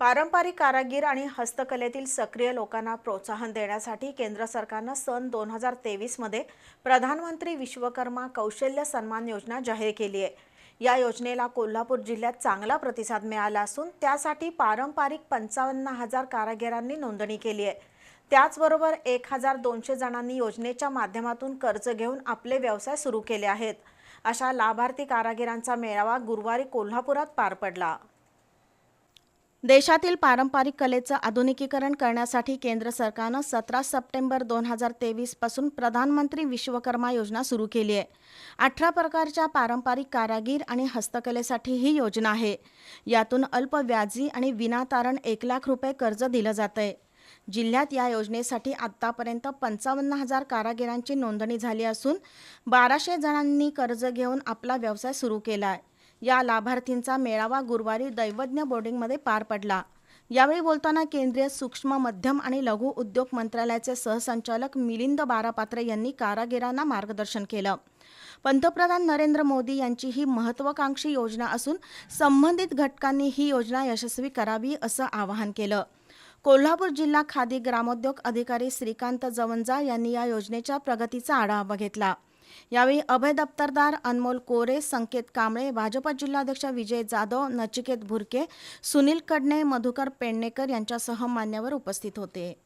पारंपरिक कारागीर आणि हस्तकलेतील सक्रिय लोकांना प्रोत्साहन देण्यासाठी केंद्र सरकारनं सन दोन हजार तेवीसमध्ये प्रधानमंत्री विश्वकर्मा कौशल्य सन्मान योजना जाहीर केली आहे. या योजनेला कोल्हापूर जिल्ह्यात चांगला प्रतिसाद मिळाला असून त्यासाठी पारंपरिक पंचावन्न हजार कारागिरांनी नोंदणी केली आहे. त्याचबरोबर एक हजार दोनशे जणांनी योजनेच्या माध्यमातून कर्ज घेऊन आपले व्यवसाय सुरू केले आहेत. अशा लाभार्थी कारागिरांचा मेळावा गुरुवारी कोल्हापुरात पार पडला. देशातील पारंपरिक कलेचं आधुनिकीकरण करण्यासाठी केंद्र सरकारनं सतरा सप्टेंबर दोन हजार तेवीसपासून प्रधानमंत्री विश्वकर्मा योजना सुरू केली आहे. अठरा प्रकारच्या पारंपरिक कारागीर आणि हस्तकलेसाठी ही योजना आहे. यातून अल्प व्याजी आणि विनातारण एक लाख रुपये कर्ज दिलं जातं आहे जिल्ह्यात या योजनेसाठी आत्तापर्यंत पंचावन्न हजार कारागिरांची नोंदणी झाली असून बाराशे जणांनी कर्ज घेऊन आपला व्यवसाय सुरू केला आहे या लाभार्थींचा मेळावा गुरुवारी दैवज्ञ बोर्डिंगमध्ये पार पडला. यावेळी बोलताना केंद्रीय सूक्ष्म मध्यम आणि लघु उद्योग मंत्रालयाचे सहसंचालक मिलिंद बारापात्रे यांनी कारागिरांना मार्गदर्शन केलं. पंतप्रधान नरेंद्र मोदी यांची ही महत्त्वाकांक्षी योजना असून संबंधित घटकांनी ही योजना यशस्वी करावी असं आवाहन केलं. कोल्हापूर जिल्हा खादी ग्रामोद्योग अधिकारी श्रीकांत जवंजा यांनी या योजनेच्या प्रगतीचा आढावा घेतला. यावेळी अभय दप्तरदार अनमोल कोरे संकेत कांबळे भाजप जिल्हाध्यक्ष विजय जाधव नचिकेत भुरके सुनील कडणे मधुकर पेडणेकर यांच्यासह मान्यवर उपस्थित होते.